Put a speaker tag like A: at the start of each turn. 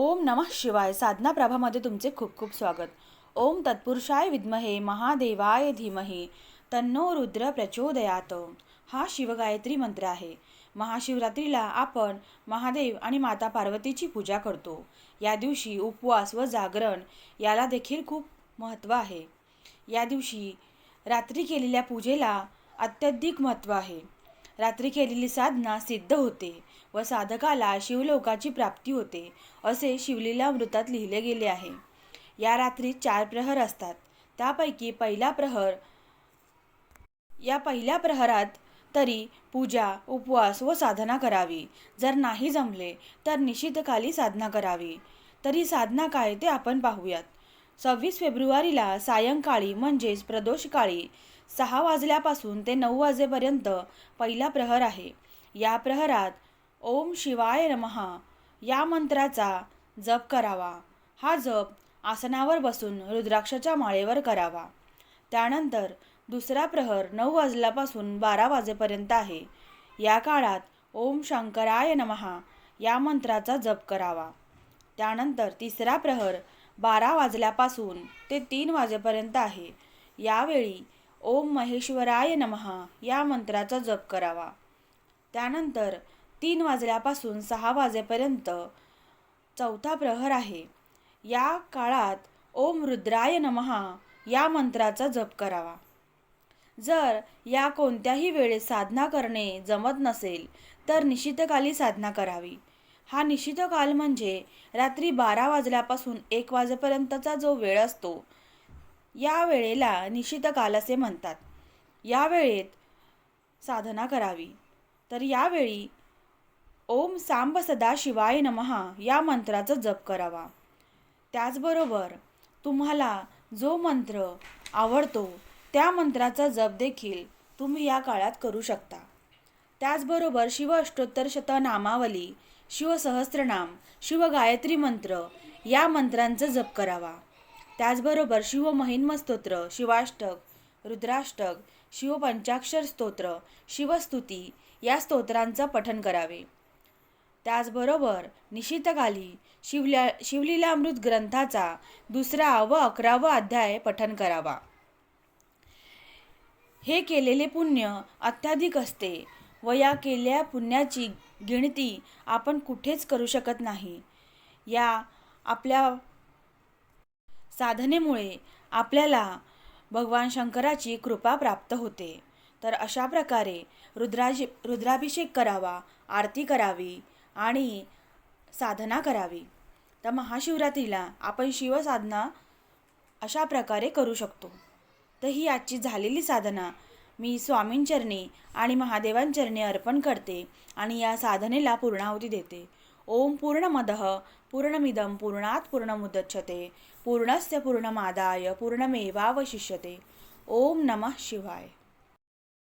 A: ओम नमः शिवाय साधना प्रभामध्ये तुमचे खूप खूप स्वागत. ओम तत्पुरुषाय विद्महे महादेवाय धीमहे. तन्नो रुद्र प्रचोदयात. हा शिवगायत्री मंत्र आहे. महाशिवरात्रीला आपण महादेव आणि माता पार्वतीची पूजा करतो. या दिवशी उपवास व जागरण याला देखील खूप महत्त्व आहे. या दिवशी रात्री केलेल्या पूजेला अत्यधिक महत्त्व आहे. रात्री केलेली साधना सिद्ध होते व साधकाला शिवलोकाची प्राप्ती होते असे शिवलीला शिवलीलामृतात लिहिले गेले आहे. या रात्री चार प्रहर असतात. त्यापैकी पहिला प्रहर या पहिल्या प्रहरात तरी पूजा उपवास व साधना करावी. जर नाही जमले तर निशितकाली साधना करावी. तरी साधना काय ते आपण पाहूयात. सव्वीस फेब्रुवारीला सायंकाळी म्हणजेच प्रदोषकाळी सहा वाजल्यापासून ते नऊ वाजेपर्यंत पहिला प्रहर आहे. या प्रहरात ओम शिवाय नमहा या मंत्राचा जप करावा. हा जप आसनावर बसून रुद्राक्षाच्या माळेवर करावा. त्यानंतर दुसरा प्रहर नऊ वाजल्यापासून बारा वाजेपर्यंत आहे. या काळात ओम शंकराय नमहा या मंत्राचा जप करावा. त्यानंतर तिसरा प्रहर बारा वाजल्यापासून ते तीन वाजेपर्यंत आहे. यावेळी ओम महेश्वराय नमहा या मंत्राचा जप करावा. त्यानंतर तीन वाजल्यापासून सहा वाजेपर्यंत चौथा प्रहर आहे. या काळात ओम रुद्राय नमहा या मंत्राचा जप करावा. जर या कोणत्याही वेळेस साधना करणे जमत नसेल तर निशितकाली साधना करावी. हा निश्चितकाल म्हणजे रात्री बारा वाजल्यापासून एक वाजेपर्यंतचा जो वेळ असतो या वेळेला निशितकाल असे म्हणतात या वेळेत साधना करावी. तर यावेळी ओम सांब सदा शिवाय नमहा या मंत्राचा जप करावा. त्याचबरोबर तुम्हाला जो मंत्र आवडतो त्या मंत्राचा जप देखील तुम्ही या काळात करू शकता. त्याचबरोबर शिव अष्टोत्तर शतनामावली शिवसहस्रनाम शिवगायत्री मंत्र या मंत्रांचा जप करावा. त्याचबरोबर शिवमहिन्म स्तोत्र शिवाष्टक रुद्राष्टक शिवपंचाक्षर स्तोत्र शिवस्तुती या स्तोत्रांचं पठन करावे. त्याचबरोबर निशितकाली शिवल्या शिवलीलामृत ग्रंथाचा दुसरा व अकरावा अध्याय पठन करावा. हे केलेले पुण्य अत्याधिक असते व या केलेल्या पुण्याची गिणती आपण कुठेच करू शकत नाही. या आपल्या साधनेमुळे आपल्याला भगवान शंकराची कृपा प्राप्त होते. तर अशा प्रकारे रुद्राजी रुद्राभिषेक करावा आरती करावी आणि साधना करावी. तर महाशिवरात्रीला आपण शिवसाधना अशा प्रकारे करू शकतो. तर ही आजची झालेली साधना मी स्वामींचरणी आणि महादेवांचरणी अर्पण करते आणि या साधनेला पूर्णाहुती देते. ओम पूर्णमदः पूर्णमिदं पूर्णात पूर्णमुदच्छते पूर्णस्य पूर्णमादाय पूर्णमेवावशिष्यते। ओम नमः शिवाय।